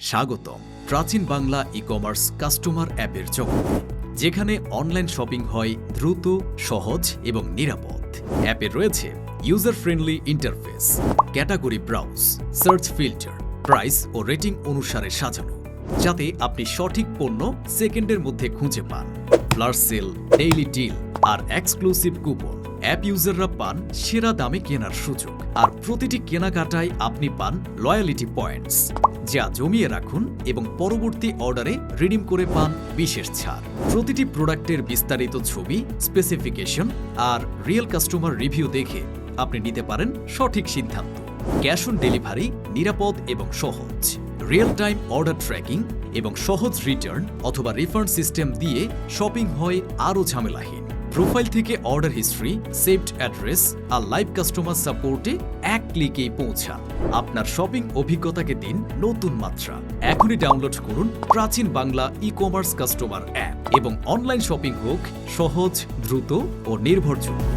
স্বাগতম প্রাচীন Bangla e commerce customer অ্যাপের জগতে যেখানে অনলাইন শপিং হয় দ্রুত, সহজ এবং নিরাপদ। অ্যাপে রয়েছে user friendly interface category browse search filter price ও রেটিং অনুসারে সাজানো, যাতে আপনি সঠিক পণ্য সেকেন্ডের মধ্যে খুঁজে পান। ফ্লাশ সেল ডেইলি ডিল আর এক্সক্লুসিভ কুপন অ্যাপ ইউজাররা পান সেরা দামে কেনার সুযোগ। আর প্রতিটি কেনাকাটায় আপনি পান লয়ালিটি পয়েন্টস যা জমিয়ে রাখুন এবং পরবর্তী অর্ডারে রিডিম করে পান বিশেষ ছাড়। প্রতিটি প্রোডাক্টের বিস্তারিত ছবি স্পেসিফিকেশন আর রিয়েল কাস্টমার রিভিউ দেখে আপনি নিতে পারেন সঠিক সিদ্ধান্ত। ক্যাশ অন ডেলিভারি নিরাপদ এবং সহজ। রিয়েল টাইম অর্ডার ট্র্যাকিং এবং সহজ রিটার্ন অথবা রিফান্ড সিস্টেম দিয়ে শপিং হয় আরও ঝামেলাহীন। প্রোফাইল থেকে অর্ডার হিস্ট্রি, সেভড অ্যাড্রেস আর লাইভ কাস্টমার সাপোর্টে এক ক্লিকে পৌঁছা। আপনার শপিং অভিজ্ঞতাকে দিন নতুন মাত্রা। এখনই ডাউনলোড করুন প্রাচীন Bangla e commerce customer app এবং অনলাইন শপিং হোক সহজ, দ্রুত ও নির্ভরযোগ্য।